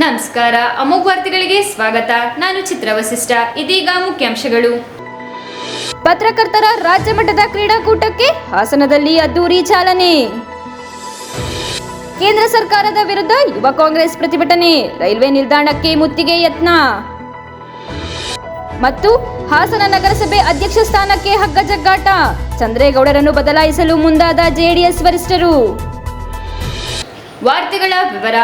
ನಮಸ್ಕಾರ. ಅಮೋಘ ವಾರ್ತೆಗಳಿಗೆ ಸ್ವಾಗತ. ನಾನು ಚಿತ್ರ ವಸಿಷ್ಠ. ಇದೀಗ ಮುಖ್ಯಾಂಶಗಳು. ಪತ್ರಕರ್ತರ ರಾಜ್ಯ ಮಟ್ಟದ ಕ್ರೀಡಾಕೂಟಕ್ಕೆ ಹಾಸನದಲ್ಲಿ ಅದ್ದೂರಿ ಚಾಲನೆ. ಕೇಂದ್ರ ಸರ್ಕಾರದ ವಿರುದ್ಧ ಯುವ ಕಾಂಗ್ರೆಸ್ ಪ್ರತಿಭಟನೆ. ರೈಲ್ವೆ ನಿಲ್ದಾಣಕ್ಕೆ ಮುತ್ತಿಗೆ ಯತ್ನ. ಮತ್ತು ಹಾಸನ ನಗರಸಭೆ ಅಧ್ಯಕ್ಷ ಸ್ಥಾನಕ್ಕೆ ಹಗ್ಗಜಗ್ಗಾಟ ಚಂದ್ರೇಗೌಡರನ್ನು ಬದಲಾಯಿಸಲು ಮುಂದಾದ ಜೆಡಿಎಸ್ ವರಿಷ್ಠರು. ವಾರ್ತೆಗಳ ವಿವರ.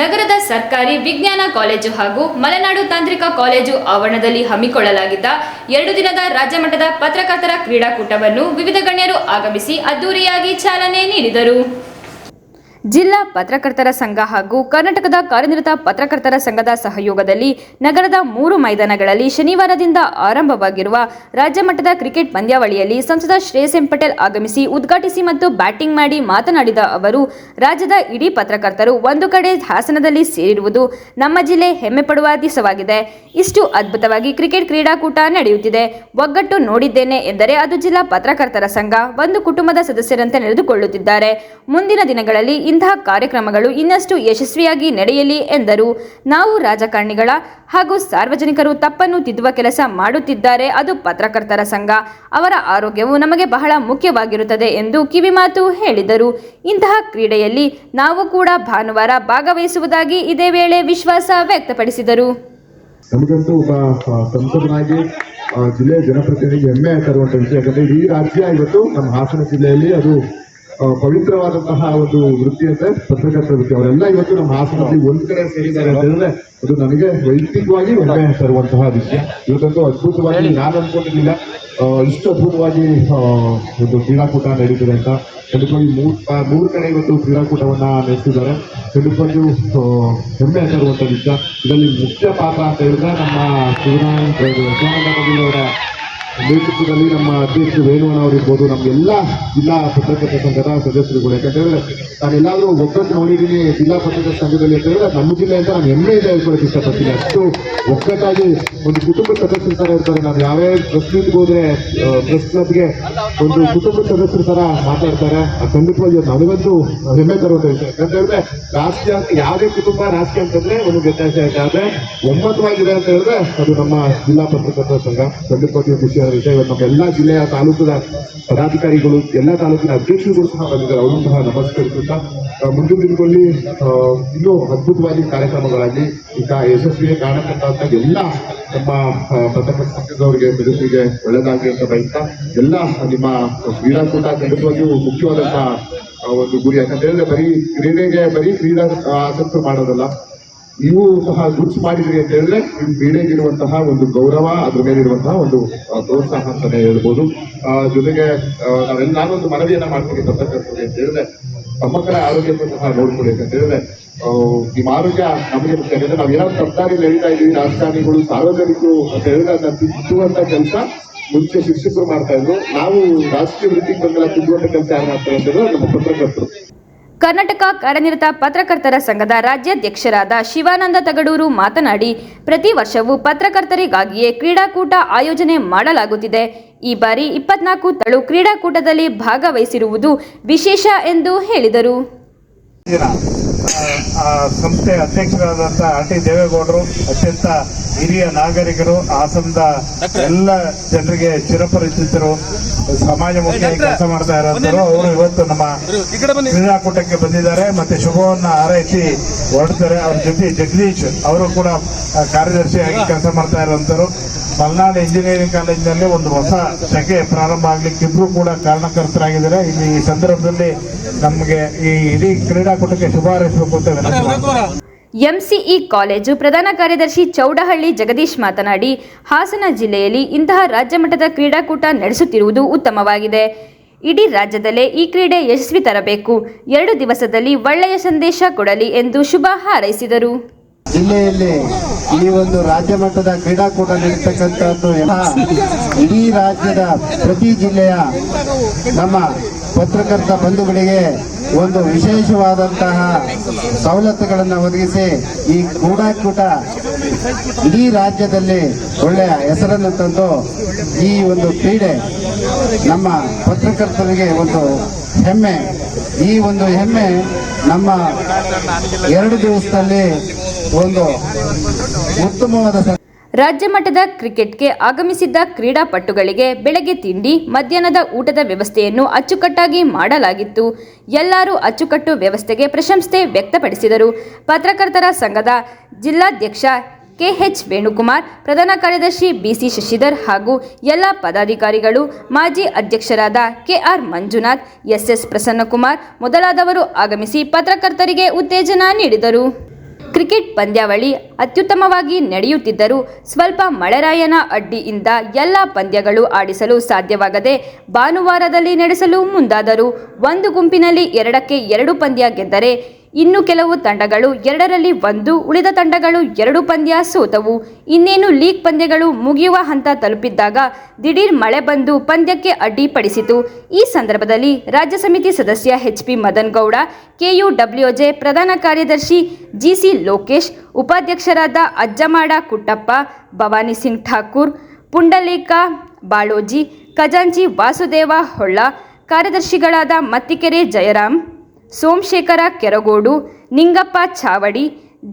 ನಗರದ ಸರ್ಕಾರಿ ವಿಜ್ಞಾನ ಕಾಲೇಜು ಹಾಗೂ ಮಲೆನಾಡು ತಾಂತ್ರಿಕ ಕಾಲೇಜು ಆವರಣದಲ್ಲಿ ಹಮ್ಮಿಕೊಳ್ಳಲಾಗಿದ್ದ ಎರಡು ದಿನದ ರಾಜ್ಯ ಮಟ್ಟದ ಪತ್ರಕರ್ತರ ಕ್ರೀಡಾಕೂಟವನ್ನು ವಿವಿಧ ಗಣ್ಯರು ಆಗಮಿಸಿ ಅದ್ದೂರಿಯಾಗಿ ಚಾಲನೆ ನೀಡಿದರು. ಜಿಲ್ಲಾ ಪತ್ರಕರ್ತರ ಸಂಘ ಹಾಗೂ ಕರ್ನಾಟಕದ ಕಾರ್ಯನಿರತ ಪತ್ರಕರ್ತರ ಸಂಘದ ಸಹಯೋಗದಲ್ಲಿ ನಗರದ ಮೂರು ಮೈದಾನಗಳಲ್ಲಿ ಶನಿವಾರದಿಂದ ಆರಂಭವಾಗಿರುವ ರಾಜ್ಯ ಮಟ್ಟದ ಕ್ರಿಕೆಟ್ ಪಂದ್ಯಾವಳಿಯಲ್ಲಿ ಸಂಸದ ಶ್ರೇಯಸ್ ಎಂ ಪಟೇಲ್ ಆಗಮಿಸಿ ಉದ್ಘಾಟಿಸಿ ಮತ್ತು ಬ್ಯಾಟಿಂಗ್ ಮಾಡಿ ಮಾತನಾಡಿದ ಅವರು, ರಾಜ್ಯದ ಇಡೀ ಪತ್ರಕರ್ತರು ಒಂದು ಕಡೆ ಹಾಸನದಲ್ಲಿ ಸೇರಿರುವುದು ನಮ್ಮ ಜಿಲ್ಲೆ ಹೆಮ್ಮೆ ಪಡುವ ದಿವಸವಾಗಿದೆ. ಇಷ್ಟು ಅದ್ಭುತವಾಗಿ ಕ್ರಿಕೆಟ್ ಕ್ರೀಡಾಕೂಟ ನಡೆಯುತ್ತಿದೆ. ಒಗ್ಗಟ್ಟು ನೋಡಿದ್ದೇನೆ ಎಂದರೆ ಅದು ಜಿಲ್ಲಾ ಪತ್ರಕರ್ತರ ಸಂಘ. ಒಂದು ಕುಟುಂಬದ ಸದಸ್ಯರಂತೆ ನಡೆದುಕೊಳ್ಳುತ್ತಿದ್ದಾರೆ. ಮುಂದಿನ ದಿನಗಳಲ್ಲಿ ಇಂತಹ ಕಾರ್ಯಕ್ರಮಗಳು ಇನ್ನಷ್ಟು ಯಶಸ್ವಿಯಾಗಿ ನಡೆಯಲಿ ಎಂದರು. ನಾವು ರಾಜಕಾರಣಿಗಳ ಹಾಗೂ ಸಾರ್ವಜನಿಕರು ತಪ್ಪನ್ನು ತಿದ್ದುವ ಕೆಲಸ ಮಾಡುತ್ತಿದ್ದಾರೆ. ಅದು ಪತ್ರಕರ್ತರ ಸಂಘ. ಅವರ ಆರೋಗ್ಯವು ನಮಗೆ ಬಹಳ ಮುಖ್ಯವಾಗಿರುತ್ತದೆ ಎಂದು ಕಿವಿಮಾತು ಹೇಳಿದರು. ಇಂತಹ ಕ್ರೀಡೆಯಲ್ಲಿ ನಾವು ಕೂಡ ಭಾನುವಾರ ಭಾಗವಹಿಸುವುದಾಗಿ ಇದೇ ವೇಳೆ ವಿಶ್ವಾಸ ವ್ಯಕ್ತಪಡಿಸಿದರು. ನಮಗಂತೂ ಒಬ್ಬ ಸಂಸದನಾಗಿ ಜಿಲ್ಲೆಯ ಜನಪ್ರತಿನಿಧಿಗೆ ಹೆಮ್ಮೆ ತರುವಂತ ವಿಷಯ ಯಾಕಂದ್ರೆ ಇಡೀ ರಾಜ್ಯ ಇವತ್ತು ನಮ್ಮ ಹಾಸನ ಜಿಲ್ಲೆಯಲ್ಲಿ ಅದು ಪವಿತ್ರವಾದಂತಹ ಒಂದು ವೃತ್ತಿ ಅಂದ್ರೆ ಪತ್ರಕರ್ತರ ವೃತ್ತಿ. ಅವರೆಲ್ಲ ಇವತ್ತು ನಮ್ಮ ಹಾಸನದಲ್ಲಿ ಒಂದ್ ಕಡೆ ಸೇರಿದ್ದಾರೆ ಅಂತ ಹೇಳಿದ್ರೆ ಅದು ನನಗೆ ವೈಯಕ್ತಿಕವಾಗಿ ಹೆಮ್ಮೆ ತರುವಂತಹ ವಿಷಯ. ಇವತ್ತಂತೂ ಅದ್ಭುತವಾಗಿ ನಾನು ಅನ್ಕೊಂಡಿರ್ಲಿಲ್ಲ. ಇಷ್ಟು ಅದ್ಭುತವಾಗಿ ಒಂದು ಕ್ರೀಡಾಕೂಟ ನಡೀತಿದೆ ಅಂತ. ಖಂಡಿತವಾಗಿ ಮೂರ್ ಮೂರು ಕಡೆ ಇವತ್ತು ಕ್ರೀಡಾಕೂಟವನ್ನ ನಡೆಸಿದ್ದಾರೆ. ಖಂಡಿತವಾಗಿಯೂ ಹೆಮ್ಮೆ ತರುವಂತ ವಿಷಯ. ಇದರಲ್ಲಿ ಮುಖ್ಯ ಪಾತ್ರ ಅಂತ ಹೇಳಿದ್ರೆ ನಮ್ಮ ಶಿವನಾರಾಯಣ ಶಿವನಾರಾಯಣ ಅವರ ನೇತೃತ್ವದಲ್ಲಿ ನಮ್ಮ ಅಧ್ಯಕ್ಷರು ವೇಣುವಣ್ಣ ಅವರಿರ್ಬೋದು ನಮ್ಗೆಲ್ಲ ಜಿಲ್ಲಾ ಪತ್ರಕರ್ತರ ಸಂಘದ ಸದಸ್ಯರುಗಳು ಯಾಕಂತೇಳಿದ್ರೆ ನಾನೆಲ್ಲಾದ್ರೂ ಒಗ್ಗಟ್ಟು ನೋಡಿದ್ದೀನಿ ಜಿಲ್ಲಾ ಪತ್ರಕರ್ತರ ಸಂಘದಲ್ಲಿ ಅಂತ ಹೇಳಿದ್ರೆ, ನಮ್ಮ ಜಿಲ್ಲೆ ಅಂತ ನಾನು ಹೆಮ್ಮೆ ಇದೆ ಹೇಳ್ಕೊಳಕ್ಕೆ ಇಷ್ಟಪಡ್ತೀನಿ. ಅಷ್ಟು ಒಗ್ಗಟ್ಟಾಗಿ ಒಂದು ಕುಟುಂಬ ಸದಸ್ಯರ ಥರ ಇರ್ತಾರೆ. ನಾನು ಯಾವ್ಯಾವ ಪ್ರೆಸ್ ಮೀಟ್ಗೆ ಹೋದ್ರೆ ಪ್ರೆಸ್ ಕ್ಲಬ್ಗೆ ಒಂದು ಕುಟುಂಬ ಸದಸ್ಯರ ಥರ ಮಾತಾಡ್ತಾರೆ. ಆ ಖಂಡಿತವಾಗಿ ಅದು ನನಗಂತೂ ಹೆಮ್ಮೆ ತರುವಂತ ವಿಷಯ. ಯಾಕಂತ ಹೇಳಿದ್ರೆ ರಾಜಕೀಯ ಯಾವುದೇ ಕುಟುಂಬ ರಾಜಕೀಯ ಅಂತಂದ್ರೆ ಒಂದು ವ್ಯತ್ಯಾಸ ಇದೆ ಆದರೆ ಒಮ್ಮತವಾಗಿದೆ ಅಂತ ಹೇಳಿದ್ರೆ ಅದು ನಮ್ಮ ಜಿಲ್ಲಾ ಪತ್ರಕರ್ತರ ಸಂಘ. ಖಂಡಿತವಾಗಿಯೂ ಖುಷಿಯಾದ ವಿಷಯ ವಿಷಯವನ್ನು ನಮ್ಮ ಎಲ್ಲಾ ಜಿಲ್ಲೆಯ ತಾಲೂಕಿನ ಪದಾಧಿಕಾರಿಗಳು ಎಲ್ಲ ತಾಲೂಕಿನ ಅಧ್ಯಕ್ಷರುಗಳು ಸಹ ಬಂದಿದ್ದಾರೆ. ಅವರು ಸಹ ನಮಸ್ಕರಿಸುತ್ತಾ ಮುಂದಿನ ದಿನಗಳಲ್ಲಿ ಇನ್ನೂ ಅದ್ಭುತವಾಗಿ ಕಾರ್ಯಕ್ರಮಗಳಾಗಿ ಈಗ ಯಶಸ್ವಿಗೆ ಕಾರಣಕ್ಕಂತ ಎಲ್ಲ ನಮ್ಮ ಆ, ಬಿಜೆಪಿಗೆ ಒಳ್ಳೆದಾಗಲಿ ಅಂತ ಬಯಸ್ತಾ ಎಲ್ಲ ನಿಮ್ಮ ಕ್ರೀಡಾಕೂಟ ಖಂಡಿತವಾಗಿಯೂ ಮುಖ್ಯವಾದಂತಹ ಒಂದು ಗುರಿ. ಯಾಕಂತ ಹೇಳಿದ್ರೆ ಬರೀ ಕ್ರೀಡೆಗೆ ಬರೀ ಕ್ರೀಡಾ ಆಸಕ್ತರು ಮಾಡೋದಲ್ಲ ನೀವು ಸಹ ಗುಡ್ಸ್ ಮಾಡಿದ್ರಿ ಅಂತ ಹೇಳಿದ್ರೆ ನಿಮ್ ಕ್ರೀಡೆಗಿರುವಂತಹ ಒಂದು ಗೌರವ ಅದ್ರ ಮೇಲೆ ಇರುವಂತಹ ಒಂದು ಪ್ರೋತ್ಸಾಹ ಅಂತಾನೆ ಹೇಳ್ಬೋದು. ಆ, ಜೊತೆಗೆ ನಾವೆಲ್ಲ ನಾನೊಂದು ಮನವಿಯನ್ನ ಮಾಡ್ತೀನಿ ಪತ್ರಕರ್ತರಿಗೆ ಅಂತ ಹೇಳಿದ್ರೆ ಮಕ್ಕಳ ಆರೋಗ್ಯವನ್ನು ಸಹ ನೋಡ್ಕೊಳ್ಳಿ ಅಂತ ಹೇಳಿದ್ರೆ ನಿಮ್ಮ ಆರೋಗ್ಯ ನಮಗೆ ಮುಖ್ಯ. ನಾವು ಏನಾದ್ರು ತರಕಾರಿ ನಡೀತಾ ಇದೀವಿ ರಾಜಕಾರಣಿಗಳು ಸಾರ್ವಜನಿಕರು ಅಂತ ಹೇಳಿದ್ರೆ ಅದನ್ನ ತಿದ್ದುವಂತ ಕೆಲಸ ಮುಂಚೆ ಶಿಕ್ಷಕರು ಮಾಡ್ತಾ ಇದ್ರು. ನಾವು ರಾಜಕೀಯ ವೃತ್ತಿಗೆ ಬಂದೆಲ್ಲ ತಿದ್ದುವಂತ ಕೆಲಸ ಯಾರು ಮಾಡ್ತಾರೆ ಅಂತ ಹೇಳಿದ್ರೆ ನಮ್ಮ ಪತ್ರಕರ್ತರು. ಕರ್ನಾಟಕ ಕಾರ್ಯನಿರತ ಪತ್ರಕರ್ತರ ಸಂಘದ ರಾಜ್ಯಾಧ್ಯಕ್ಷರಾದ ಶಿವಾನಂದ ತಗಡೂರು ಮಾತನಾಡಿ, ಪ್ರತಿ ವರ್ಷವೂ ಪತ್ರಕರ್ತರಿಗಾಗಿಯೇ ಕ್ರೀಡಾಕೂಟ ಆಯೋಜನೆ ಮಾಡಲಾಗುತ್ತಿದೆ. ಈ ಬಾರಿ ಇಪ್ಪತ್ನಾಲ್ಕು ತಳು ಕ್ರೀಡಾಕೂಟದಲ್ಲಿ ಭಾಗವಹಿಸಿರುವುದು ವಿಶೇಷ ಎಂದು ಹೇಳಿದರು. ಆ, ಸಂಸ್ಥೆ ಅಧ್ಯಕ್ಷರಾದಂಥ ಆರ್ ಟಿ ದೇವೇಗೌಡರು ಅತ್ಯಂತ ಹಿರಿಯ ನಾಗರಿಕರು ಹಾಸನದ ಎಲ್ಲ ಜನರಿಗೆ ಚಿರಪರಿಚಿತರು ಮುಖ್ಯ ಕೆಲಸ ಮಾಡ್ತಾ ಇರೋಂಥವ್ರು. ಅವರು ಇವತ್ತು ನಮ್ಮ ಕ್ರೀಡಾಕೂಟಕ್ಕೆ ಬಂದಿದ್ದಾರೆ. ಮತ್ತೆ ಶುಭವನ್ನು ಹಾರೈಸಿ ಹೊರಡ್ತಾರೆ. ಅವ್ರ ಜೊತೆ ಜಗದೀಶ್ ಅವರು ಕೂಡ ಕಾರ್ಯದರ್ಶಿಯಾಗಿ ಕೆಲಸ ಮಾಡ್ತಾ ಇರುವಂತರು ಮಲ್ನಾಡು ಇಂಜಿನಿಯರಿಂಗ್ ಕಾಲೇಜಿನಲ್ಲಿ ಒಂದು ಹೊಸ ಶಾಖೆ ಪ್ರಾರಂಭ ಆಗ್ಲಿಕ್ಕೆ ಇಬ್ರು ಕೂಡ ಕಾರಣಕರ್ತರಾಗಿದ್ದಾರೆ. ಇಲ್ಲಿ ಈ ಸಂದರ್ಭದಲ್ಲಿ ನಮಗೆ ಈ ಇಡೀ ಕ್ರೀಡಾಕೂಟಕ್ಕೆ ಶುಭ ಎಂಸಿಇ ಕಾಲೇಜು ಪ್ರಧಾನ ಕಾರ್ಯದರ್ಶಿ ಚೌಡಹಳ್ಳಿ ಜಗದೀಶ್ ಮಾತನಾಡಿ ಹಾಸನ ಜಿಲ್ಲೆಯಲ್ಲಿ ಇಂತಹ ರಾಜ್ಯ ಮಟ್ಟದ ಕ್ರೀಡಾಕೂಟ ನಡೆಸುತ್ತಿರುವುದು ಉತ್ತಮವಾಗಿದೆ. ಇಡೀ ರಾಜ್ಯದಲ್ಲೇ ಈ ಕ್ರೀಡೆ ಯಶಸ್ವಿ ತರಬೇಕು. ಎರಡು ದಿವಸದಲ್ಲಿ ಒಳ್ಳೆಯ ಸಂದೇಶ ಕೊಡಲಿ ಎಂದು ಶುಭ ಹಾರೈಸಿದರು. ಜಿಲ್ಲೆಯಲ್ಲಿ ಈ ಒಂದು ರಾಜ್ಯ ಮಟ್ಟದ ಕ್ರೀಡಾಕೂಟ ನಡೀತಕ್ಕಂಥದ್ದು ಎಲ್ಲ ಇಡೀ ರಾಜ್ಯದ ಪ್ರತಿ ಜಿಲ್ಲೆಯ ನಮ್ಮ ಪತ್ರಕರ್ತ ಬಂಧುಗಳಿಗೆ ಒಂದು ವಿಶೇಷವಾದಂತಹ ಸವಲತ್ತುಗಳನ್ನು ಒದಗಿಸಿ ಈ ಕ್ರೀಡಾಕೂಟ ಇಡೀ ರಾಜ್ಯದಲ್ಲಿ ಒಳ್ಳೆಯ ಹೆಸರನ್ನು ತಂದು ಈ ಒಂದು ಕ್ರೀಡೆ ನಮ್ಮ ಪತ್ರಕರ್ತರಿಗೆ ಒಂದು ಹೆಮ್ಮೆ. ಈ ಒಂದು ಹೆಮ್ಮೆ ನಮ್ಮ ಎರಡು ದಿವಸದಲ್ಲಿ ಒಂದು ಉತ್ತಮವಾದ ರಾಜ್ಯ ಮಟ್ಟದ ಕ್ರಿಕೆಟ್ಗೆ ಆಗಮಿಸಿದ್ದ ಕ್ರೀಡಾಪಟುಗಳಿಗೆ ಬೆಳಗ್ಗೆ ತಿಂಡಿ, ಮಧ್ಯಾಹ್ನದ ಊಟದ ವ್ಯವಸ್ಥೆಯನ್ನು ಅಚ್ಚುಕಟ್ಟಾಗಿ ಮಾಡಲಾಗಿತ್ತು. ಎಲ್ಲರೂ ಅಚ್ಚುಕಟ್ಟು ವ್ಯವಸ್ಥೆಗೆ ಪ್ರಶಂಸೆ ವ್ಯಕ್ತಪಡಿಸಿದರು. ಪತ್ರಕರ್ತರ ಸಂಘದ ಜಿಲ್ಲಾಧ್ಯಕ್ಷ ಕೆಎಚ್ ವೇಣುಕುಮಾರ್, ಪ್ರಧಾನ ಕಾರ್ಯದರ್ಶಿ ಬಿಸಿ ಶಶಿಧರ್ ಹಾಗೂ ಎಲ್ಲ ಪದಾಧಿಕಾರಿಗಳು, ಮಾಜಿ ಅಧ್ಯಕ್ಷರಾದ ಕೆಆರ್ ಮಂಜುನಾಥ್, ಎಸ್ಎಸ್ ಪ್ರಸನ್ನಕುಮಾರ್ ಮೊದಲಾದವರು ಆಗಮಿಸಿ ಪತ್ರಕರ್ತರಿಗೆ ಉತ್ತೇಜನ ನೀಡಿದರು. ಕ್ರಿಕೆಟ್ ಪಂದ್ಯಾವಳಿ ಅತ್ಯುತ್ತಮವಾಗಿ ನಡೆಯುತ್ತಿದ್ದರೂ ಸ್ವಲ್ಪ ಮಳೆರಾಯನ ಅಡ್ಡಿಯಿಂದ ಎಲ್ಲ ಪಂದ್ಯಗಳು ಆಡಿಸಲು ಸಾಧ್ಯವಾಗದೆ ಭಾನುವಾರದಲ್ಲಿ ನಡೆಸಲು ಮುಂದಾದರು ಒಂದು ಗುಂಪಿನಲ್ಲಿ ಎರಡಕ್ಕೆ ಎರಡು ಪಂದ್ಯ ಗೆದ್ದರೆ ಇನ್ನು ಕೆಲವು ತಂಡಗಳು ಎರಡರಲ್ಲಿ ಒಂದು, ಉಳಿದ ತಂಡಗಳು ಎರಡು ಪಂದ್ಯ ಸೋತವು. ಇನ್ನೇನು ಲೀಗ್ ಪಂದ್ಯಗಳು ಮುಗಿಯುವ ಹಂತ ತಲುಪಿದ್ದಾಗ ದಿಢೀರ್ ಮಳೆ ಬಂದು ಪಂದ್ಯಕ್ಕೆ ಅಡ್ಡಿಪಡಿಸಿತು. ಈ ಸಂದರ್ಭದಲ್ಲಿ ರಾಜ್ಯ ಸಮಿತಿ ಸದಸ್ಯ H P Madan Gowda KUWJ ಪ್ರಧಾನ ಕಾರ್ಯದರ್ಶಿ ಜಿಸಿ ಲೋಕೇಶ್, ಉಪಾಧ್ಯಕ್ಷರಾದ ಅಜ್ಜಮಾಡ ಕುಟ್ಟಪ್ಪ, ಭವಾನಿ ಸಿಂಗ್ ಠಾಕೂರ್, ಪುಂಡಲೀಕ ಬಾಳೋಜಿ, ಖಜಾಂಚಿ ವಾಸುದೇವ ಹೊಳ್ಳ, ಕಾರ್ಯದರ್ಶಿಗಳಾದ ಮತ್ತಿಕೆರೆ ಜಯರಾಮ್ ಸೋಮಶೇಖರ ಕೆರಗೋಡು, ನಿಂಗಪ್ಪ ಚಾವಡಿ,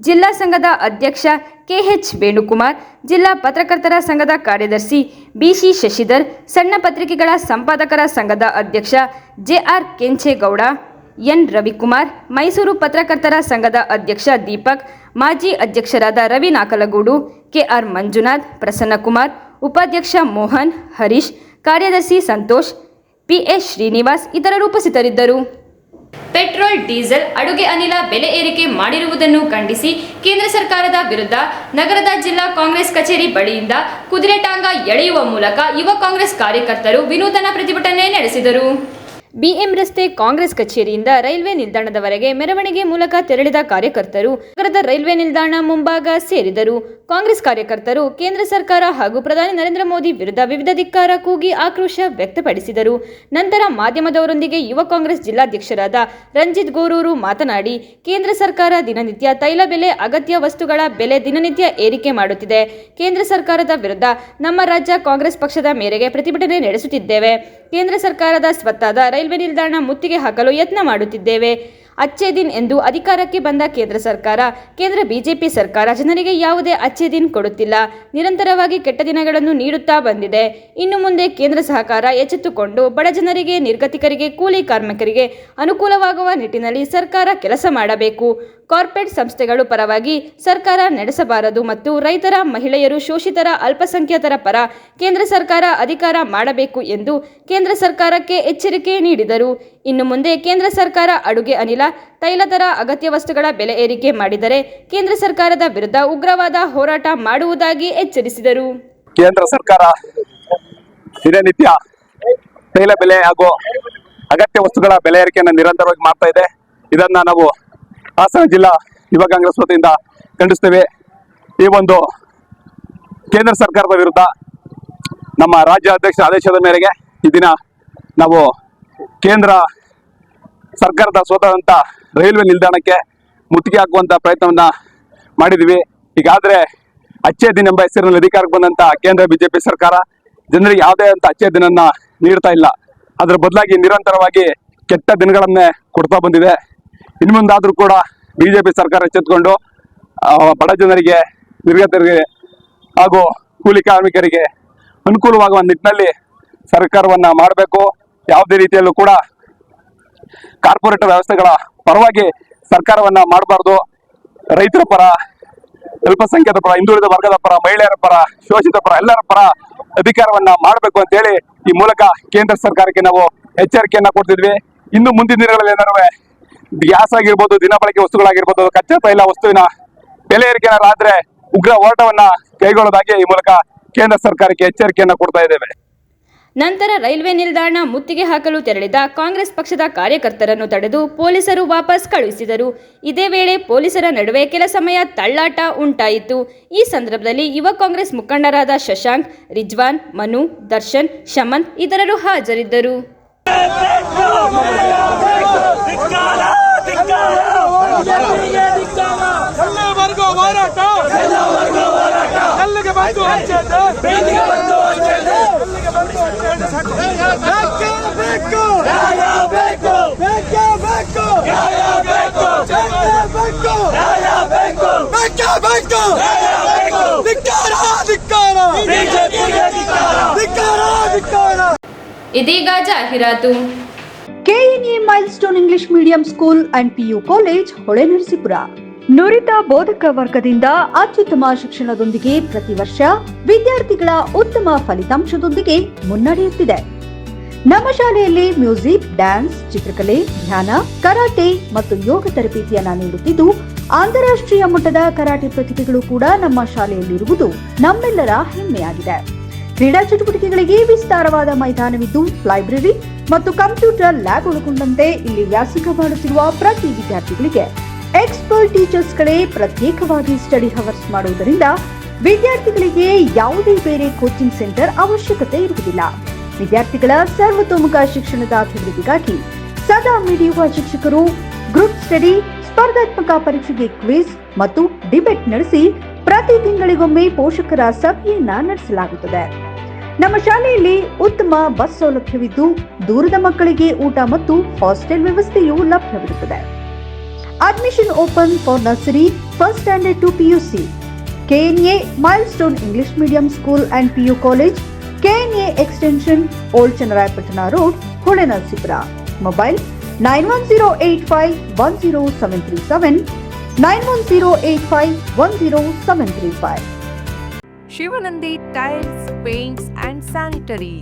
ಜಿಲ್ಲಾ ಸಂಘದ ಅಧ್ಯಕ್ಷ ಕೆಎಚ್ ವೇಣುಕುಮಾರ್, ಜಿಲ್ಲಾ ಪತ್ರಕರ್ತರ ಸಂಘದ ಕಾರ್ಯದರ್ಶಿ ಬಿಸಿ ಶಶಿಧರ್, ಸಣ್ಣ ಪತ್ರಿಕೆಗಳ ಸಂಪಾದಕರ ಸಂಘದ ಅಧ್ಯಕ್ಷ ಜೆಆರ್ ಕೆಂಚೇಗೌಡ, ಎನ್ ರವಿಕುಮಾರ್, ಮೈಸೂರು ಪತ್ರಕರ್ತರ ಸಂಘದ ಅಧ್ಯಕ್ಷ ದೀಪಕ್, ಮಾಜಿ ಅಧ್ಯಕ್ಷರಾದ ರವಿ ನಾಕಲಗೂಡು, ಕೆಆರ್ ಮಂಜುನಾಥ್, ಪ್ರಸನ್ನಕುಮಾರ್, ಉಪಾಧ್ಯಕ್ಷ ಮೋಹನ್, ಹರೀಶ್, ಕಾರ್ಯದರ್ಶಿ ಸಂತೋಷ್ ಪಿಎಸ್ ಶ್ರೀನಿವಾಸ್ ಇತರರು ಉಪಸ್ಥಿತರಿದ್ದರು. ಪೆಟ್ರೋಲ್, ಡೀಸೆಲ್, ಅಡುಗೆ ಅನಿಲ ಬೆಲೆ ಏರಿಕೆ ಮಾಡಿರುವುದನ್ನು ಖಂಡಿಸಿ ಕೇಂದ್ರ ಸರ್ಕಾರದ ವಿರುದ್ಧ ನಗರದ ಜಿಲ್ಲಾ ಕಾಂಗ್ರೆಸ್ ಕಚೇರಿ ಬಳಿಯಿಂದ ಕುದುರೆ ಟಾಂಗ ಎಳೆಯುವ ಮೂಲಕ ಯುವ ಕಾಂಗ್ರೆಸ್ ಕಾರ್ಯಕರ್ತರು ವಿನೂತನ ಪ್ರತಿಭಟನೆ ನಡೆಸಿದರು. ಬಿಎಂ ರಸ್ತೆ ಕಾಂಗ್ರೆಸ್ ಕಚೇರಿಯಿಂದ ರೈಲ್ವೆ ನಿಲ್ದಾಣದವರೆಗೆ ಮೆರವಣಿಗೆ ಮೂಲಕ ತೆರಳಿದ ಕಾರ್ಯಕರ್ತರು, ನಗರದ ರೈಲ್ವೆ ನಿಲ್ದಾಣ ಮುಂಭಾಗ ಸೇರಿದರು. ಕಾಂಗ್ರೆಸ್ ಕಾರ್ಯಕರ್ತರು, ಕೇಂದ್ರ ಸರ್ಕಾರ ಹಾಗೂ ಪ್ರಧಾನಿ ನರೇಂದ್ರ ಮೋದಿ ವಿರುದ್ಧ ವಿವಿಧ ಧಿಕ್ಕಾರ ಕೂಗಿ ಆಕ್ರೋಶ ವ್ಯಕ್ತಪಡಿಸಿದರು. ನಂತರ ಮಾಧ್ಯಮದವರೊಂದಿಗೆ ಯುವ ಕಾಂಗ್ರೆಸ್ ಜಿಲ್ಲಾಧ್ಯಕ್ಷರಾದ ರಂಜಿತ್ ಗೋರೂರು ಮಾತನಾಡಿ, ಕೇಂದ್ರ ಸರ್ಕಾರ ದಿನನಿತ್ಯ ತೈಲ ಬೆಲೆ, ಅಗತ್ಯ ವಸ್ತುಗಳ ಬೆಲೆ ದಿನನಿತ್ಯ ಏರಿಕೆ ಮಾಡುತ್ತಿದೆ. ಕೇಂದ್ರ ಸರ್ಕಾರದ ವಿರುದ್ಧ ನಮ್ಮ ರಾಜ್ಯ ಕಾಂಗ್ರೆಸ್ ಪಕ್ಷದ ಮೇರೆಗೆ ಪ್ರತಿಭಟನೆ ನಡೆಸುತ್ತಿದ್ದೇವೆ. ಕೇಂದ್ರ ಸರ್ಕಾರದ ಸ್ವತ್ತಾದ ರೈಲ್ವೆ ನಿಲ್ದಾಣ ಮುತ್ತಿಗೆ ಹಾಕಲು ಯತ್ನ ಮಾಡುತ್ತಿದ್ದೇವೆ. ಅಚ್ಚೇ ದಿನ್ ಎಂದು ಅಧಿಕಾರಕ್ಕೆ ಬಂದ ಕೇಂದ್ರ ಸರ್ಕಾರ, ಕೇಂದ್ರ ಬಿಜೆಪಿ ಸರ್ಕಾರ ಜನರಿಗೆ ಯಾವುದೇ ಅಚ್ಚೇ ದಿನ್ ಕೊಡುತ್ತಿಲ್ಲ. ನಿರಂತರವಾಗಿ ಕೆಟ್ಟ ದಿನಗಳನ್ನು ನೀಡುತ್ತಾ ಬಂದಿದೆ. ಇನ್ನು ಮುಂದೆ ಕೇಂದ್ರ ಸಹಕಾರ ಎಚ್ಚೆತ್ತುಕೊಂಡು ಬಡ ಜನರಿಗೆ, ನಿರ್ಗತಿಕರಿಗೆ, ಕೂಲಿ ಕಾರ್ಮಿಕರಿಗೆ ಅನುಕೂಲವಾಗುವ ನಿಟ್ಟಿನಲ್ಲಿ ಸರ್ಕಾರ ಕೆಲಸ ಮಾಡಬೇಕು. ಕಾರ್ಪೊರೇಟ್ ಸಂಸ್ಥೆಗಳು ಪರವಾಗಿ ಸರ್ಕಾರ ನಡೆಸಬಾರದು ಮತ್ತು ರೈತರ, ಮಹಿಳೆಯರು ಶೋಷಿತರ, ಅಲ್ಪಸಂಖ್ಯಾತರ ಪರ ಕೇಂದ್ರ ಸರ್ಕಾರ ಅಧಿಕಾರ ಮಾಡಬೇಕು ಎಂದು ಕೇಂದ್ರ ಸರ್ಕಾರಕ್ಕೆ ಎಚ್ಚರಿಕೆ ನೀಡಿದರು. ಇನ್ನು ಮುಂದೆ ಕೇಂದ್ರ ಸರ್ಕಾರ ಅಡುಗೆ ಅನಿಲ ತೈಲ ದರ, ಅಗತ್ಯ ವಸ್ತುಗಳ ಬೆಲೆ ಏರಿಕೆ ಮಾಡಿದರೆ ಕೇಂದ್ರ ಸರ್ಕಾರದ ವಿರುದ್ಧ ಉಗ್ರವಾದ ಹೋರಾಟ ಮಾಡುವುದಾಗಿ ಎಚ್ಚರಿಸಿದರು. ಕೇಂದ್ರ ಸರ್ಕಾರ ದಿನನಿತ್ಯ ತೈಲ ಬೆಲೆ ಹಾಗೂ ಅಗತ್ಯ ವಸ್ತುಗಳ ಬೆಲೆ ಏರಿಕೆಯನ್ನು ನಿರಂತರವಾಗಿ ಮಾಡ್ತಾ ಇದೆ. ಇದನ್ನ ನಾವು ಹಾಸನ ಜಿಲ್ಲಾ ಯುವ ಕಾಂಗ್ರೆಸ್ ವತಿಯಿಂದ ಖಂಡಿಸ್ತೇವೆ. ಈ ಒಂದು ಕೇಂದ್ರ ಸರ್ಕಾರದ ವಿರುದ್ಧ ನಮ್ಮ ರಾಜ್ಯ ಅಧ್ಯಕ್ಷರ ಆದೇಶದ ಮೇರೆಗೆ ಈ ದಿನ ನಾವು ಕೇಂದ್ರ ಸರ್ಕಾರದ ಸ್ವತಂತ್ರ ರೈಲ್ವೆ ನಿಲ್ದಾಣಕ್ಕೆ ಮುತ್ತಿಗೆ ಹಾಕುವಂತ ಪ್ರಯತ್ನವನ್ನ ಮಾಡಿದ್ವಿ. ಈಗಾದ್ರೆ ಅಚ್ಚೇ ದಿನ ಎಂಬ ಹೆಸರಿನಲ್ಲಿ ಅಧಿಕಾರಕ್ಕೆ ಬಂದಂತ ಕೇಂದ್ರ ಬಿಜೆಪಿ ಸರ್ಕಾರ ಜನರಿಗೆ ಯಾವುದೇ ಅಂತ ಅಚ್ಚೇ ದಿನನ್ನ ನೀಡ್ತಾ ಇಲ್ಲ. ಅದರ ಬದಲಾಗಿ ನಿರಂತರವಾಗಿ ಕೆಟ್ಟ ದಿನಗಳನ್ನೇ ಕೊಡ್ತಾ ಬಂದಿದೆ. ಇನ್ನು ಮುಂದಾದ್ರೂ ಕೂಡ ಬಿಜೆಪಿ ಸರ್ಕಾರ ಎಚ್ಚೆತ್ಕೊಂಡು ಬಡ ಜನರಿಗೆ, ನಿರ್ಗತರಿಗೆ ಹಾಗೂ ಕೂಲಿ ಕಾರ್ಮಿಕರಿಗೆ ಅನುಕೂಲವಾಗುವ ನಿಟ್ಟಿನಲ್ಲಿ ಸರ್ಕಾರವನ್ನ ಮಾಡಬೇಕು. ಯಾವುದೇ ರೀತಿಯಲ್ಲೂ ಕೂಡ ಕಾರ್ಪೊರೇಟ್ ವ್ಯವಸ್ಥೆಗಳ ಪರವಾಗಿ ಸರ್ಕಾರವನ್ನ ಮಾಡಬಾರ್ದು. ರೈತರ ಪರ, ಅಲ್ಪಸಂಖ್ಯಾತ ಪರ, ಹಿಂದುಳಿದ ವರ್ಗದ ಪರ, ಮಹಿಳೆಯರ ಪರ, ಶೋಷಿತ ಪರ, ಎಲ್ಲರ ಪರ ಅಧಿಕಾರವನ್ನ ಮಾಡಬೇಕು ಅಂತ ಹೇಳಿ ಈ ಮೂಲಕ ಕೇಂದ್ರ ಸರ್ಕಾರಕ್ಕೆ ನಾವು ಎಚ್ಚರಿಕೆಯನ್ನ ಕೊಡ್ತಿದ್ವಿ. ಇನ್ನು ಮುಂದಿನ ದಿನಗಳಲ್ಲಿ ಏನಾರು ಗ್ಯಾಸ್ ಆಗಿರ್ಬೋದು ದಿನಬಳಕೆ ವಸ್ತುಗಳಾಗಿರ್ಬೋದು, ಕಚ್ಚಾ ತೈಲ ವಸ್ತುವಿನ ಬೆಲೆ ಏರಿಕೆ ಆದ್ರೆ ಉಗ್ರ ಹೋರಾಟವನ್ನ ಕೈಗೊಳ್ಳೋದಾಗಿ ಈ ಮೂಲಕ ಕೇಂದ್ರ ಸರ್ಕಾರಕ್ಕೆ ಎಚ್ಚರಿಕೆಯನ್ನ ಕೊಡ್ತಾ ಇದ್ದೇವೆ. ನಂತರ ರೈಲ್ವೆ ನಿಲ್ದಾಣ ಮುತ್ತಿಗೆ ಹಾಕಲು ತೆರಳಿದ ಕಾಂಗ್ರೆಸ್ ಪಕ್ಷದ ಕಾರ್ಯಕರ್ತರನ್ನು ತಡೆದು ಪೊಲೀಸರು ವಾಪಸ್ ಕಳುಹಿಸಿದರು ಇದೇ ವೇಳೆ ಪೊಲೀಸರ ನಡುವೆ ಕೆಲ ಸಮಯ ತಳ್ಳಾಟ ಉಂಟಾಯಿತು ಈ ಸಂದರ್ಭದಲ್ಲಿ ಯುವ ಕಾಂಗ್ರೆಸ್ ಮುಖಂಡರಾದ ಶಶಾಂಕ್ ರಿಜ್ವಾನ್ ಮನು ದರ್ಶನ್ ಶಮಂತ್ ಇತರರು ಹಾಜರಿದ್ದರು ಹೋರಾಟ ಎಲ್ಲಿಗೆ ಬಂದು ಎಲ್ಲಿಗೆ ಬಂದು ಸಾಕು. ಬೇಕೇ. ಬೇಕು. ಬೇಕು. ಬೇಕೇ. ಇದೀಗ ಜಾಹೀರಾತು. KNA milestone English medium school and PU college Holenarasipura ನುರಿತ ಬೋಧಕ ವರ್ಗದಿಂದ ಅತ್ಯುತ್ತಮ ಶಿಕ್ಷಣದೊಂದಿಗೆ ಪ್ರತಿ ವರ್ಷ ವಿದ್ಯಾರ್ಥಿಗಳ ಉತ್ತಮ ಫಲಿತಾಂಶದೊಂದಿಗೆ ಮುನ್ನಡೆಯುತ್ತಿದೆ. ನಮ್ಮ ಶಾಲೆಯಲ್ಲಿ ಮ್ಯೂಸಿಕ್, ಡ್ಯಾನ್ಸ್, ಚಿತ್ರಕಲೆ, ಧ್ಯಾನ, ಕರಾಟೆ ಮತ್ತು ಯೋಗ ತರಬೇತಿಯನ್ನ ನೀಡುತ್ತಿದ್ದು, ಅಂತಾರಾಷ್ಟ್ರೀಯ ಮಟ್ಟದ ಕರಾಟೆ ಪ್ರತಿಭೆಗಳು ಕೂಡ ನಮ್ಮ ಶಾಲೆಯಲ್ಲಿರುವುದು ನಮ್ಮೆಲ್ಲರ ಹೆಮ್ಮೆಯಾಗಿದೆ. ಕ್ರೀಡಾ ಚಟುವಟಿಕೆಗಳಿಗೆ ವಿಸ್ತಾರವಾದ ಮೈದಾನವಿದ್ದು, ಲೈಬ್ರರಿ ಮತ್ತು ಕಂಪ್ಯೂಟರ್ ಲ್ಯಾಬ್ ಒಳಗೊಂಡಂತೆ ಇಲ್ಲಿ ವ್ಯಾಸಂಗ ಮಾಡುತ್ತಿರುವ ಪ್ರತಿ ವಿದ್ಯಾರ್ಥಿಗಳಿಗೆ ಎಕ್ಸ್ಪರ್ಟ್ ಟೀಚರ್ಸ್ಗಳೇ ಪ್ರತ್ಯೇಕವಾಗಿ ಸ್ಟಡಿ ಹವರ್ಸ್ ಮಾಡುವುದರಿಂದ ವಿದ್ಯಾರ್ಥಿಗಳಿಗೆ ಯಾವುದೇ ಬೇರೆ ಕೋಚಿಂಗ್ ಸೆಂಟರ್ ಅವಶ್ಯಕತೆ ಇರುವುದಿಲ್ಲ. ವಿದ್ಯಾರ್ಥಿಗಳ ಸರ್ವತೋಮುಖ ಶಿಕ್ಷಣದ ಅಭಿವೃದ್ಧಿಗಾಗಿ ಸದಾ ಮಿಡಿಯುವ ಶಿಕ್ಷಕರು ಗ್ರೂಪ್ ಸ್ಟಡಿ ಸ್ಪರ್ಧಾತ್ಮಕ ಪರೀಕ್ಷೆಗೆ ಕ್ವಿಜ್ ಮತ್ತು ಡಿಬೇಟ್ ನಡೆಸಿ ಪ್ರತಿ ತಿಂಗಳಿಗೊಮ್ಮೆ ಪೋಷಕರ ಸಭೆಯನ್ನ ನಡೆಸಲಾಗುತ್ತದೆ. ನಮ್ಮ ಶಾಲೆಯಲ್ಲಿ ಉತ್ತಮ ಬಸ್ ಸೌಲಭ್ಯವಿದ್ದು ದೂರದ ಮಕ್ಕಳಿಗೆ ಊಟ ಮತ್ತು ಹಾಸ್ಟೆಲ್ ವ್ಯವಸ್ಥೆಯೂ ಲಭ್ಯವಿರುತ್ತದೆ. Admission open for nursery, first standard to PUC. KNA Milestone English Medium School and PU College, KNA Extension, Old Chanarayapatna Road, Hule Mobile 9108510737, 9108510735. Shivanandi Tiles, Paints and Sanitary.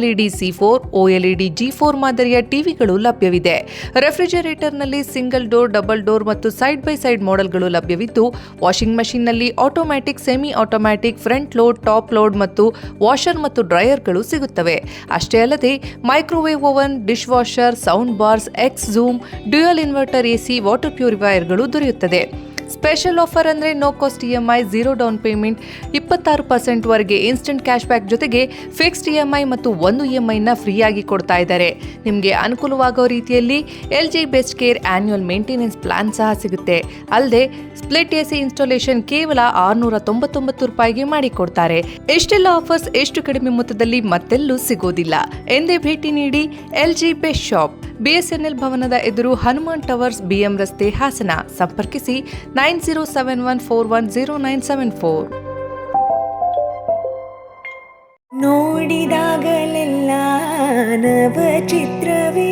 OLED C four OLED G four ಮಾದರಿಯ ಟಿವಿಗಳು ಲಭ್ಯವಿದೆ. ರೆಫ್ರಿಜರೇಟರ್ನಲ್ಲಿ single door, double door ಮತ್ತು side by side ಮಾಡೆಲ್ಗಳು ಲಭ್ಯವಿದ್ದು, washing ಮಷಿನ್ನಲ್ಲಿ automatic semi automatic front load, top load ಮತ್ತು washer ಮತ್ತು ಡ್ರೈಯರ್ಗಳು ಸಿಗುತ್ತವೆ. ಅಷ್ಟೇ ಅಲ್ಲದೆ, microwave oven dish washer sound bars, X zoom dual inverter, AC, water ಪ್ಯೂರಿಫೈಯರ್ಗಳು ದೊರೆಯುತ್ತದೆ. ಸ್ಪೆಷಲ್ ಆಫರ್ ಅಂದರೆ no cost E M I, zero down payment, ಇಪ್ಪತ್ತಾರು ಪರ್ಸೆಂಟ್ವರೆಗೆ ಇನ್ಸ್ಟೆಂಟ್ ಕ್ಯಾಶ್ ಬ್ಯಾಕ್ ಜೊತೆಗೆ ಫಿಕ್ಸ್ಡ್ ಇ ಎಂ ಐ ಮತ್ತು ಒಂದು ಇ ಎಂ ಐನ ಫ್ರೀಯಾಗಿ ಕೊಡ್ತಾ ಇದ್ದಾರೆ. ನಿಮಗೆ ಅನುಕೂಲವಾಗೋ ರೀತಿಯಲ್ಲಿ L G best care annual maintenance plan ಸಹ ಸಿಗುತ್ತೆ. ಅಲ್ಲದೆ ಸ್ಪ್ಲಿಟ್ ಎ ಸಿ ಇನ್ಸ್ಟಾಲೇಷನ್ ಕೇವಲ ಆರುನೂರ ತೊಂಬತ್ತೊಂಬತ್ತು ರೂಪಾಯಿಗೆ ಮಾಡಿಕೊಡ್ತಾರೆ. ಎಷ್ಟೆಲ್ಲ ಆಫರ್ಸ್ ಎಷ್ಟು ಕಡಿಮೆ ಮೊತ್ತದಲ್ಲಿ ಮತ್ತೆಲ್ಲೂ ಸಿಗೋದಿಲ್ಲ. ಎಂದೇ ಭೇಟಿ ನೀಡಿ L G best shop. BSNL ಭವನದ ಎದುರು ಹನುಮಾನ್ ಟವರ್ಸ್ ಬಿಎಂ ರಸ್ತೆ ಹಾಸನ. ಸಂಪರ್ಕಿಸಿ nine zero seven one four one zero nine seven four ನೋಡಿದಾಗಲೆಲ್ಲ ನವ ಚಿತ್ರವೇ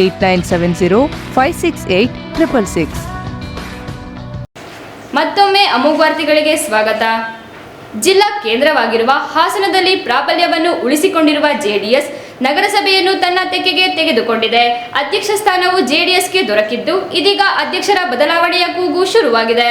Eight nine seven zero five six eight triple six. ಮತ್ತೊಮ್ಮೆ ಅಮೋಘ ವಾರ್ತೆಗಳಿಗೆ ಸ್ವಾಗತ. ಜಿಲ್ಲಾ ಕೇಂದ್ರವಾಗಿರುವ ಹಾಸನದಲ್ಲಿ ಪ್ರಾಬಲ್ಯವನ್ನು ಉಳಿಸಿಕೊಂಡಿರುವ ಜೆಡಿಎಸ್ ನಗರಸಭೆಯನ್ನು ತನ್ನ ತೆಕ್ಕೆಗೆ ತೆಗೆದುಕೊಂಡಿದೆ. ಅಧ್ಯಕ್ಷ ಸ್ಥಾನವು ಜೆಡಿಎಸ್ಗೆ ದೊರಕಿದ್ದು ಇದೀಗ ಅಧ್ಯಕ್ಷರ ಬದಲಾವಣೆಯ ಕೂಗು ಶುರುವಾಗಿದೆ.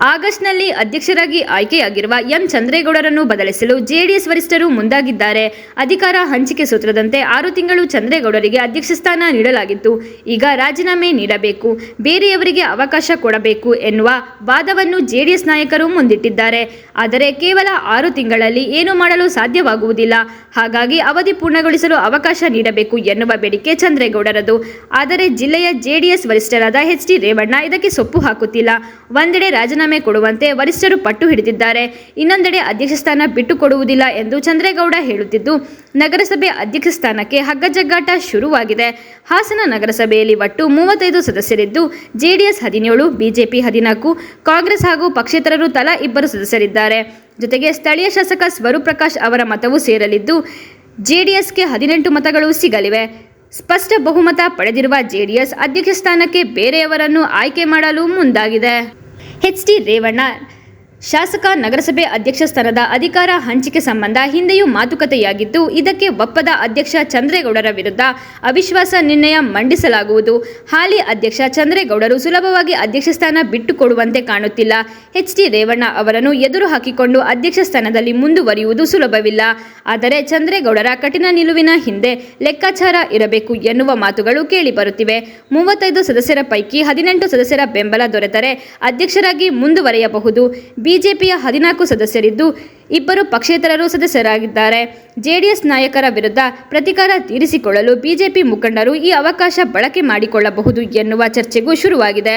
ಆಗಸ್ಟ್ನಲ್ಲಿ ಅಧ್ಯಕ್ಷರಾಗಿ ಆಯ್ಕೆಯಾಗಿರುವ ಎಂ ಚಂದ್ರೇಗೌಡರನ್ನು ಬದಲಿಸಲು ಜೆಡಿಎಸ್ ವರಿಷ್ಠರು ಮುಂದಾಗಿದ್ದಾರೆ. ಅಧಿಕಾರ ಹಂಚಿಕೆ ಸೂತ್ರದಂತೆ ಆರು ತಿಂಗಳು ಚಂದ್ರೇಗೌಡರಿಗೆ ಅಧ್ಯಕ್ಷ ಸ್ಥಾನ ನೀಡಲಾಗಿತ್ತು. ಈಗ ರಾಜೀನಾಮೆ ನೀಡಬೇಕು. ಬೇರೆಯವರಿಗೆ ಅವಕಾಶ ಕೊಡಬೇಕು ಎನ್ನುವ ವಾದವನ್ನು ಜೆಡಿಎಸ್ ನಾಯಕರು ಮುಂದಿಟ್ಟಿದ್ದಾರೆ. ಆದರೆ ಕೇವಲ ಆರು ತಿಂಗಳಲ್ಲಿ ಏನು ಮಾಡಲು ಸಾಧ್ಯವಾಗುವುದಿಲ್ಲ. ಹಾಗಾಗಿ ಅವಧಿ ಪೂರ್ಣಗೊಳಿಸಲು ಅವಕಾಶ ನೀಡಬೇಕು ಎನ್ನುವ ಬೇಡಿಕೆ ಚಂದ್ರೇಗೌಡರದು. ಆದರೆ ಜಿಲ್ಲೆಯ ಜೆಡಿಎಸ್ ವರಿಷ್ಠರಾದ ಎಚ್ ಡಿ ರೇವಣ್ಣ ಇದಕ್ಕೆ ಸೊಪ್ಪು ಹಾಕುತ್ತಿಲ್ಲ. ಒಂದೆಡೆ ರಾಜೀನಾಮೆ ಕೊಡುವಂತೆ ವರಿಷ್ಠರು ಪಟ್ಟು ಹಿಡಿದಿದ್ದಾರೆ. ಇನ್ನೊಂದೆಡೆ ಅಧ್ಯಕ್ಷ ಸ್ಥಾನ ಬಿಟ್ಟು ಕೊಡುವುದಿಲ್ಲ ಎಂದು ಚಂದ್ರೇಗೌಡ ಹೇಳುತ್ತಿದ್ದು, ನಗರಸಭೆ ಅಧ್ಯಕ್ಷ ಸ್ಥಾನಕ್ಕೆ ಹಗ್ಗಜಗ್ಗಾಟ ಶುರುವಾಗಿದೆ. ಹಾಸನ ನಗರಸಭೆಯಲ್ಲಿ ಒಟ್ಟು ಮೂವತ್ತೈದು ಸದಸ್ಯರಿದ್ದು, ಜೆಡಿಎಸ್ ಹದಿನೇಳು, ಬಿಜೆಪಿ ಹದಿನಾಲ್ಕು, ಕಾಂಗ್ರೆಸ್ ಹಾಗೂ ಪಕ್ಷೇತರರು ತಲಾ ಇಬ್ಬರು ಸದಸ್ಯರಿದ್ದಾರೆ. ಜೊತೆಗೆ ಸ್ಥಳೀಯ ಶಾಸಕ ಸ್ವರೂಪ್ ಪ್ರಕಾಶ್ ಅವರ ಮತವೂ ಸೇರಲಿದ್ದು, ಜೆಡಿಎಸ್ಗೆ ಹದಿನೆಂಟು ಮತಗಳು ಸಿಗಲಿವೆ. ಸ್ಪಷ್ಟ ಬಹುಮತ ಪಡೆದಿರುವ ಜೆಡಿಎಸ್ ಅಧ್ಯಕ್ಷ ಸ್ಥಾನಕ್ಕೆ ಬೇರೆಯವರನ್ನು ಆಯ್ಕೆ ಮಾಡಲು ಮುಂದಾಗಿದೆ. ಎಚ್ ಡಿ ರೇವಣ್ಣ ಶಾಸಕ ನಗರಸಭೆ ಅಧ್ಯಕ್ಷ ಸ್ಥಾನದ ಅಧಿಕಾರ ಹಂಚಿಕೆ ಸಂಬಂಧ ಹಿಂದೆಯೂ ಮಾತುಕತೆಯಾಗಿದ್ದು, ಇದಕ್ಕೆ ಒಪ್ಪದ ಅಧ್ಯಕ್ಷ ಚಂದ್ರೇಗೌಡರ ವಿರುದ್ಧ ಅವಿಶ್ವಾಸ ನಿರ್ಣಯ ಮಂಡಿಸಲಾಗುವುದು. ಹಾಲಿ ಅಧ್ಯಕ್ಷ ಚಂದ್ರೇಗೌಡರು ಸುಲಭವಾಗಿ ಅಧ್ಯಕ್ಷ ಸ್ಥಾನ ಬಿಟ್ಟುಕೊಡುವಂತೆ ಕಾಣುತ್ತಿಲ್ಲ. ಎಚ್ ಡಿ ರೇವಣ್ಣ ಅವರನ್ನು ಎದುರು ಹಾಕಿಕೊಂಡು ಅಧ್ಯಕ್ಷ ಸ್ಥಾನದಲ್ಲಿ ಮುಂದುವರಿಯುವುದು ಸುಲಭವಿಲ್ಲ. ಆದರೆ ಚಂದ್ರೇಗೌಡರ ಕಠಿಣ ನಿಲುವಿನ ಹಿಂದೆ ಲೆಕ್ಕಾಚಾರ ಇರಬೇಕು ಎನ್ನುವ ಮಾತುಗಳು ಕೇಳಿಬರುತ್ತಿವೆ. ಮೂವತ್ತೈದು ಸದಸ್ಯರ ಪೈಕಿ ಹದಿನೆಂಟು ಸದಸ್ಯರ ಬೆಂಬಲ ದೊರೆತರೆ ಅಧ್ಯಕ್ಷರಾಗಿ ಮುಂದುವರಿಯಬಹುದು. ಬಿಜೆಪಿಯ ಹದಿನಾಲ್ಕು ಸದಸ್ಯರಿದ್ದು ಇಬ್ಬರು ಪಕ್ಷೇತರರು ಸದಸ್ಯರಾಗಿದ್ದಾರೆ. ಜೆಡಿಎಸ್ ನಾಯಕರ ವಿರುದ್ಧ ಪ್ರತಿಕಾರ ತೀರಿಸಿಕೊಳ್ಳಲು ಬಿಜೆಪಿ ಮುಖಂಡರು ಈ ಅವಕಾಶ ಬಳಕೆ ಮಾಡಿಕೊಳ್ಳಬಹುದು ಎನ್ನುವ ಚರ್ಚೆಗೂ ಶುರುವಾಗಿದೆ.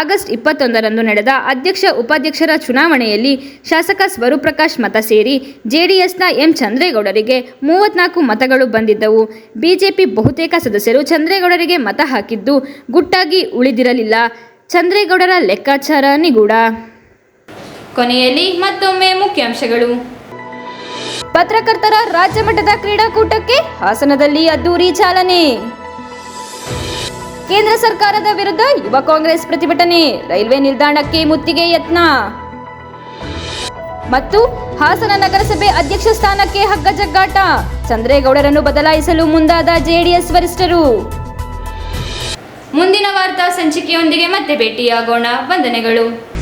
ಆಗಸ್ಟ್ ಇಪ್ಪತ್ತೊಂದರಂದು ನಡೆದ ಅಧ್ಯಕ್ಷ ಉಪಾಧ್ಯಕ್ಷರ ಚುನಾವಣೆಯಲ್ಲಿ ಶಾಸಕ ಸ್ವರೂಪ್ರಕಾಶ್ ಮತ ಸೇರಿ ಜೆಡಿಎಸ್ನ ಎಂ ಚಂದ್ರೇಗೌಡರಿಗೆ ಮೂವತ್ನಾಲ್ಕು ಮತಗಳು ಬಂದಿದ್ದವು. ಬಿಜೆಪಿ ಬಹುತೇಕ ಸದಸ್ಯರು ಚಂದ್ರೇಗೌಡರಿಗೆ ಮತ ಹಾಕಿದ್ದು ಗುಟ್ಟಾಗಿ ಉಳಿದಿರಲಿಲ್ಲ. ಚಂದ್ರೇಗೌಡರ ಲೆಕ್ಕಾಚಾರ ನಿಗೂಢ. ಕೊನೆಯಲ್ಲಿ ಮತ್ತೊಮ್ಮೆ ಮುಖ್ಯಾಂಶಗಳು. ಪತ್ರಕರ್ತರ ರಾಜ್ಯ ಮಟ್ಟದ ಕ್ರೀಡಾಕೂಟಕ್ಕೆ ಹಾಸನದಲ್ಲಿ ಅದ್ದೂರಿ ಚಾಲನೆ. ಕೇಂದ್ರ ಸರ್ಕಾರದ ವಿರುದ್ಧ ಯುವ ಕಾಂಗ್ರೆಸ್ ಪ್ರತಿಭಟನೆ, ರೈಲ್ವೆ ನಿಲ್ದಾಣಕ್ಕೆ ಮುತ್ತಿಗೆ ಯತ್ನ. ಮತ್ತು ಹಾಸನ ನಗರಸಭೆ ಅಧ್ಯಕ್ಷ ಸ್ಥಾನಕ್ಕೆ ಹಗ್ಗ ಜಗ್ಗಾಟ, ಚಂದ್ರೇಗೌಡರನ್ನು ಬದಲಾಯಿಸಲು ಮುಂದಾದ ಜೆಡಿಎಸ್ ವರಿಷ್ಠರು. ಮುಂದಿನ ವಾರ್ತಾ ಸಂಚಿಕೆಯೊಂದಿಗೆ ಮತ್ತೆ ಭೇಟಿಯಾಗೋಣ. ವಂದನೆಗಳು.